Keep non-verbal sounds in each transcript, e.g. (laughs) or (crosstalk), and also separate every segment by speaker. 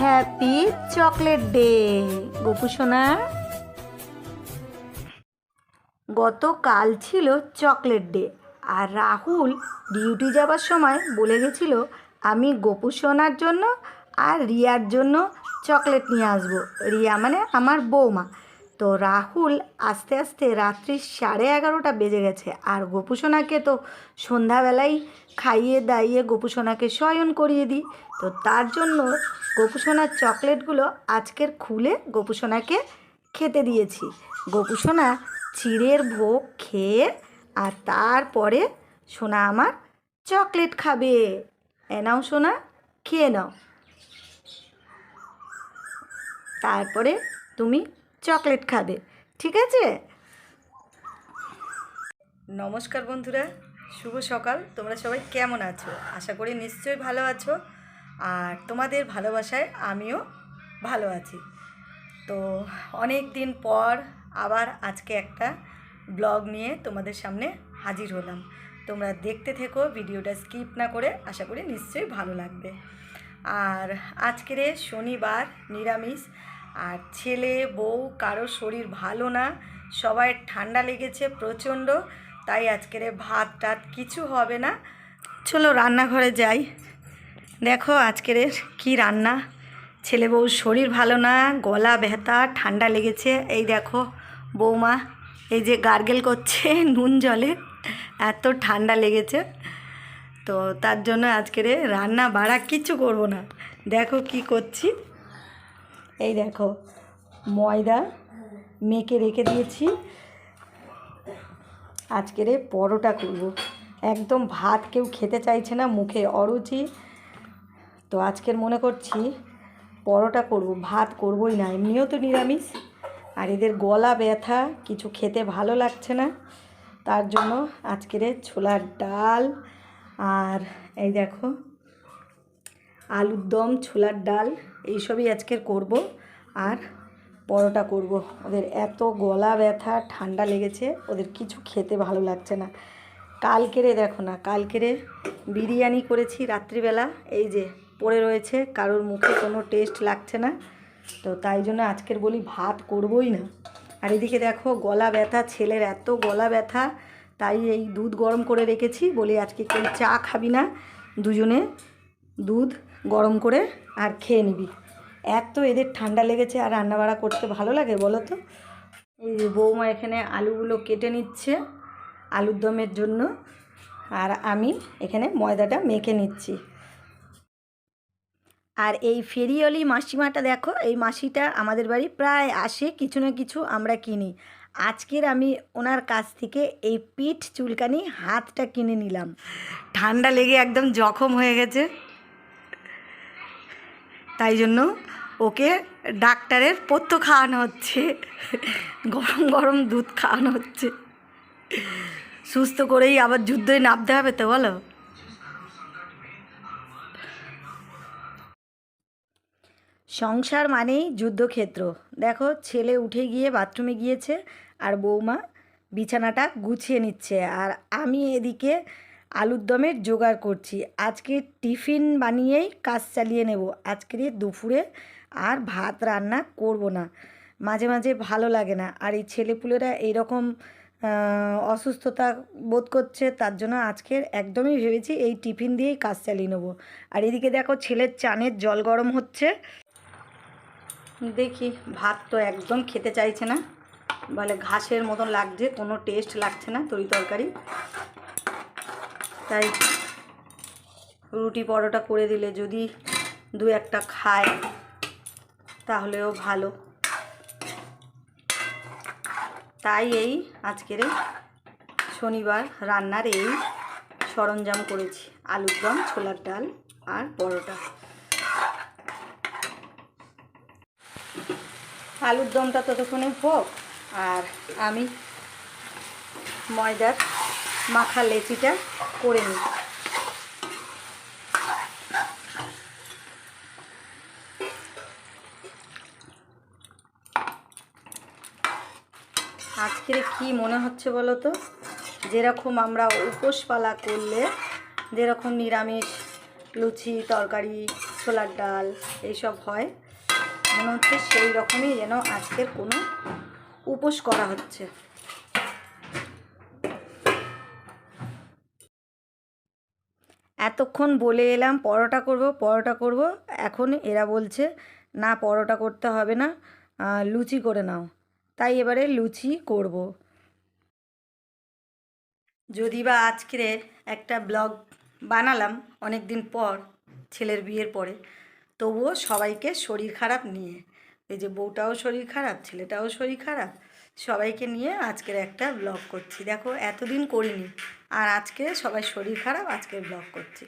Speaker 1: Happy chocolate day Gopu সোনা। গতকাল ছিল চকলেট ডে আর রাহুল ডিউটি যাবার সময় বলে গেছিল, আমি গোপু সোনার জন্য আর রিয়ার জন্য চকলেট নিয়ে আসব। রিয়া মানে আমার বৌমা। তো রাহুল আস্তে আস্তে রাত্রি সাড়ে এগারোটা বেজে গেছে। আর গোপু সোনাকে তো সন্ধ্যাবেলাই খাইয়ে দাইয়ে গোপু সোনাকে শয়ন করিয়ে দিই। তো তার জন্য গোপু সোনার চকলেটগুলো আজকের খুলে গোপু সোনাকে খেতে দিয়েছি। গোপু সোনা চিড়ের ভোগ খেয়ে আর তারপরে সোনা আমার চকলেট খাবে। এ নাও সোনা, খেয়ে নাও। তারপরে তুমি চকলেট খাবে, ঠিক আছে? নমস্কার বন্ধুরা, শুভ সকাল। তোমরা সবাই কেমন আছো? আশা করি নিশ্চয়ই ভালো আছো। আর তোমাদের ভালোবাসায় আমিও ভালো আছি। তো অনেক দিন পর আবার আজকে একটা ব্লগ নিয়ে তোমাদের সামনে হাজির হলাম। তোমরা দেখতে থেকো, ভিডিওটা স্কিপ না করে আশা করি নিশ্চয়ই ভালো লাগবে। আর আজকের শনিবার নিরামিষ আর ছেলে, বউ কারও শরীর ভালো না, সবাই ঠান্ডা লেগেছে প্রচণ্ড, তাই আজকের ভাত টাত কিছু হবে না। চলো রান্নাঘরে যাই। দেখো আজকের কি রান্না। ছেলে, বউ শরীর ভালো না, গলা ব্যথা, ঠান্ডা লেগেছে। এই দেখো বৌমা, এই যে গার্গেল করছে (laughs) নুন জলে, এত ঠান্ডা লেগেছে। তো তার জন্য আজকের রান্না বাড়া কিচ্ছু করব না। দেখো কি করছি। এই দেখো, ময়দা মেখে রেখে দিয়েছি। আজকের পরোটা করব। একদম ভাত কেউ খেতে চাইছে না, মুখে অরুচি। তো আজকের মনে করছি পরোটা করব, ভাত করবই না, এমনিও তো নিরামিষ। আর এদের গলা ব্যথা, কিছু খেতে ভালো লাগছে না। তার জন্য আজকের ছোলার ডাল। আর এই দেখো আলুর দম, ছোলার ডাল, এইসবই আজকের করব। আর পরোটা করব। ওদের এত গলা ব্যথা, ঠান্ডা লেগেছে, ওদের কিছু খেতে ভালো লাগছে না। কালকেরে দেখো না, কালকেরে বিরিয়ানি করেছি রাত্রিবেলা। এই যে, পড়ে রয়েছে, কারোর মুখে কোনো টেস্ট লাগছে না। তো তাই জন্য আজকের বলি ভাত করবই না। আর এদিকে দেখো, গলা ব্যথা, ছেলের এত গলা ব্যথা, তাই এই দুধ গরম করে রেখেছি। বলি আজকে কেউ চা খাবি না, দুজনে দুধ গরম করে আর খেয়ে নিবি। এত এদের ঠান্ডা লেগেছে আর রান্নাবাড়া করতে ভালো লাগে বলো তো? এই যে বৌমা এখানে আলুগুলো কেটে নিচ্ছে আলুর দমের জন্য। আর আমি এখানে ময়দাটা মেখে নিচ্ছি। আর এই ফেরিওলি মাসিমাটা দেখো, এই মাসিটা আমাদের বাড়ি প্রায় আসে কিছু না কিছু আমরা কিনি। আজকের আমি ওনার কাছ থেকে এই পিঠ চুলকানি হাতটা কিনে নিলাম। ঠান্ডা লেগে একদম জখম হয়ে গেছে। তাই জন্য ওকে ডাক্তারের পথ্য খাওয়ানো হচ্ছে। গরম গরম দুধ খাওয়ানো হচ্ছে। সুস্থ করেই আবার যুদ্ধে নামতে হবে তো, বলো। সংসার মানেই যুদ্ধক্ষেত্র। দেখো, ছেলে উঠে গিয়ে বাথরুমে গিয়েছে আর বৌমা বিছানাটা গুছিয়ে নিচ্ছে। আর আমি এদিকে আলুর দমের জোগাড় করছি। আজকে টিফিন বানিয়েই কাজ চালিয়ে নেব। আজকের দুপুরে আর ভাত রান্না করব না। মাঝে মাঝে ভালো লাগে না। আর এই ছেলেপুলেরা এইরকম অসুস্থতা বোধ করছে, তার জন্য আজকের একদমই ভেবেছি এই টিফিন দিয়েই কাজ চালিয়ে নেব। আর এদিকে দেখো ছেলের চানের জল গরম হচ্ছে। দেখি, ভাত তো একদম খেতে চাইছে না। বলে ঘাসের মতন লাগছে, কোনো টেস্ট লাগছে না তরি তরকারি। তাই রুটি পরোটা করে দিলে যদি দু একটা খায়, তাহলেও ভালো। তাই এই আজকের শনিবার রান্নার এই সরঞ্জাম করেছি, আলুর দম, ছোলার ডাল আর পরোটা। আলুর দমটা ততক্ষণে হোক, আর আমি ময়দার মাখা লেচিটা করে নিই। আজকের কি মনে হচ্ছে বলো তো? যেরকম আমরা উপোসপালা করলে, যেরকম নিরামিষ, লুচি, তরকারি, ছোলার ডাল এইসব হয়, মনে হচ্ছে সেই রকমই যেন আজকের কোনো উপোস করা হচ্ছে। এতক্ষণ বলে এলাম পরোটা করব পরোটা করব। এখন এরা বলছে, না, পরোটা করতে হবে না লুচি করে নাও। তাই এবারে লুচি করব। যদি বা আজকে একটা ব্লগ বানালাম অনেক দিন পর, ছেলের বিয়ের পরে, তবুও সবাইকে শরীর খারাপ নিয়ে, এই যে বউটাও শরীর খারাপ, ছেলেটাও শরীর খারাপ সবাইকে নিয়ে আজকের একটা ব্লগ করছি। দেখো, এতদিন করিনি। আর আজকে সবাই শরীর খারাপ আজকে ব্লগ করছি।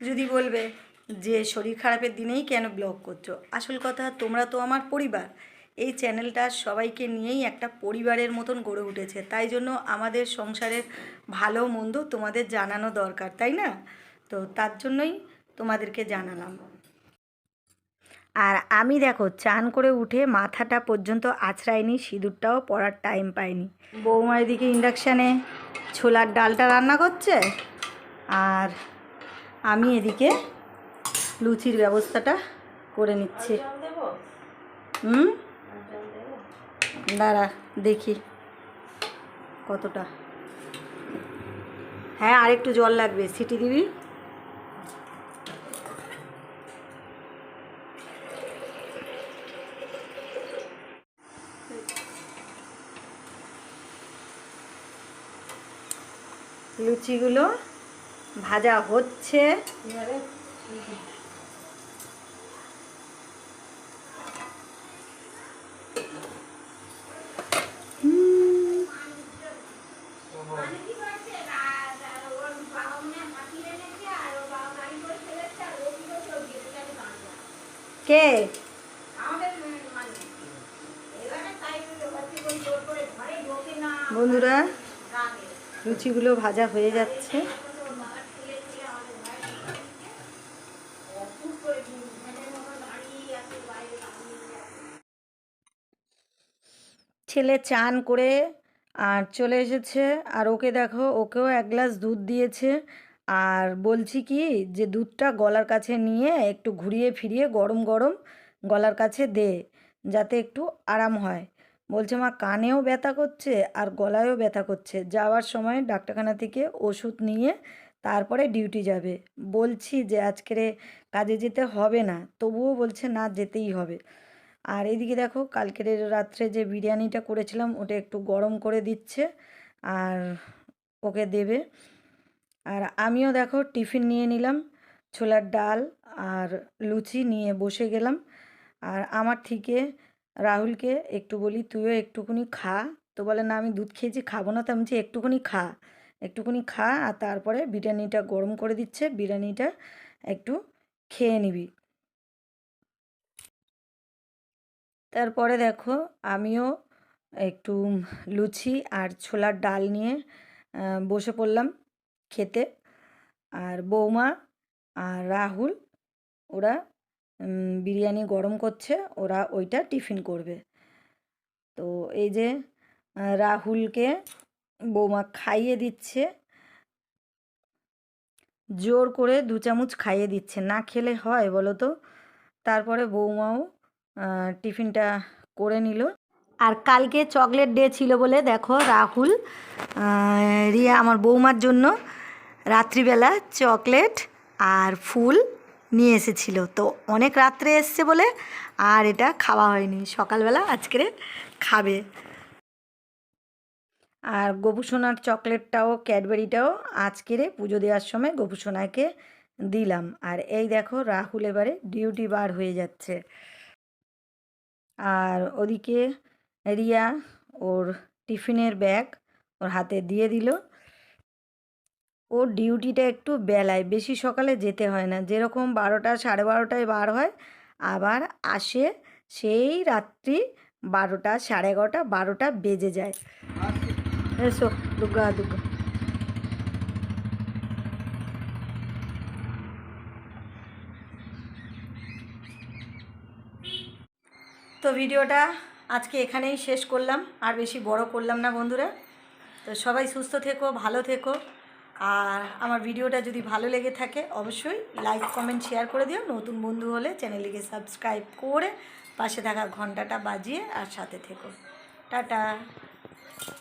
Speaker 1: যদি বলবে যে শরীর খারাপের দিনেই কেন ব্লগ করছ? আসল কথা, তোমরা তো আমার পরিবার। এই চ্যানেলটা সবাইকে নিয়েই একটা পরিবারের মতন গড়ে উঠেছে। তাই জন্য আমাদের সংসারের ভালো মন্দ তোমাদের জানানো দরকার, তাই না? তো তার জন্যই তোমাদেরকে জানালাম। আর আমি দেখো, চান করে উঠে মাথাটা পর্যন্ত আছড়াইনি সিঁদুরটাও পরার টাইম পাইনি। বৌমা এদিকে ইন্ডাকশানে ছোলার ডালটা রান্না করছে, আর আমি এদিকে লুচির ব্যবস্থাটা করে নিচ্ছি। হুম? দাঁড়া, দেখি কতটা। হ্যাঁ আরেকটু জল লাগবে। সিটি দিবি? লুচিগুলো ভাজা হচ্ছে। কে? বন্ধুরা লুচিগুলো ভাজা হয়ে যাচ্ছে। ছেলে চান করে আর চলে এসেছে। আর ওকে দেখো, ওকেও এক গ্লাস দুধ দিয়েছে। আর বলছি কি, যে দুধটা গলার কাছে নিয়ে একটু ঘুরিয়ে ফিরিয়ে গরম গরম গলার কাছে দে, যাতে একটু আরাম হয়। বলছে, মা, কানেও ব্যথা করছে আর গলায়ও ব্যথা করছে। যাওয়ার সময় ডাক্তারখানা থেকে ওষুধ নিয়ে তারপরে ডিউটি যাবে। বলছি যে, আজকের কাজে যেতে হবে না। তবুও বলছে, না, যেতেই হবে। আর এদিকে দেখো, কালকের রাত্রে যে বিরিয়ানিটা করেছিলাম, ওটা একটু গরম করে দিচ্ছে আর ওকে দেবে। আর আমিও দেখো, টিফিন নিয়ে নিলাম, ছোলার ডাল আর লুচি নিয়ে বসে গেলাম। আর আমার থেকে রাহুলকে একটু বলি, তুইও একটুকুনি খা। তো বলে, না, আমি দুধ খেয়েছি, খাব না। তো আমি বলছি, একটুখানি খা। একটুখানি খা। আর তারপরে বিরিয়ানিটা গরম করে দিচ্ছে, বিরিয়ানিটা একটু খেয়ে নিবি। তারপরে দেখো, আমিও একটু লুচি আর ছোলার ডাল নিয়ে বসে পড়লাম খেতে। আর বৌমা আর রাহুল, ওরা বিরিয়ানি গরম করছে, ওরা ওইটা টিফিন করবে। তো এই যে রাহুলকে বৌমা খাইয়ে দিচ্ছে। জোর করে দু চামচ খাইয়ে দিচ্ছে। না খেলে হয় বলো তো? তারপরে বৌমাও টিফিনটা করে নিল। আর কালকে চকলেট ডে ছিল বলে দেখো রাহুল রিয়া আমার বৌমার জন্য রাত্রিবেলা চকলেট আর ফুল নিয়ে এসেছিল। তো অনেক রাত্রে এসছে বলে আর এটা খাওয়া হয়নি। সকালবেলা আজকের খাবে। আর গোপুসোনার চকলেটটাও, ক্যাডবেরিটাও আজকের পুজো দেওয়ার সময় গোপুসোনাকে দিলাম। আর এই দেখো রাহুল এবারে ডিউটি বার হয়ে যাচ্ছে। আর ওদিকে রিয়া ওর টিফিনের ব্যাগ ওর হাতে দিয়ে দিল। ওর ডিউটিটা একটু বেলায়, বেশি সকালে যেতে হয় না। যেরকম বারোটা, সাড়ে বারোটায় বার হয়, আবার আসে সেই রাত্রি বারোটা, সাড়ে এগারোটা, বারোটা বেজে যায়। এসো দুর্গা দুর্গা। তো ভিডিওটা আজকে এখানেই শেষ করলাম, আর বেশি বড় করলাম না বন্ধুরা। তো সবাই সুস্থ থেকো, ভালো থেকো। আর আমার ভিডিওটা যদি ভালো লেগে থাকে, অবশ্যই লাইক কমেন্ট শেয়ার করে দিও। নতুন বন্ধু হলে চ্যানেলটিকে সাবস্ক্রাইব করে পাশে থাকা ঘন্টাটা বাজিয়ে আর সাথে থেকো। টাটা।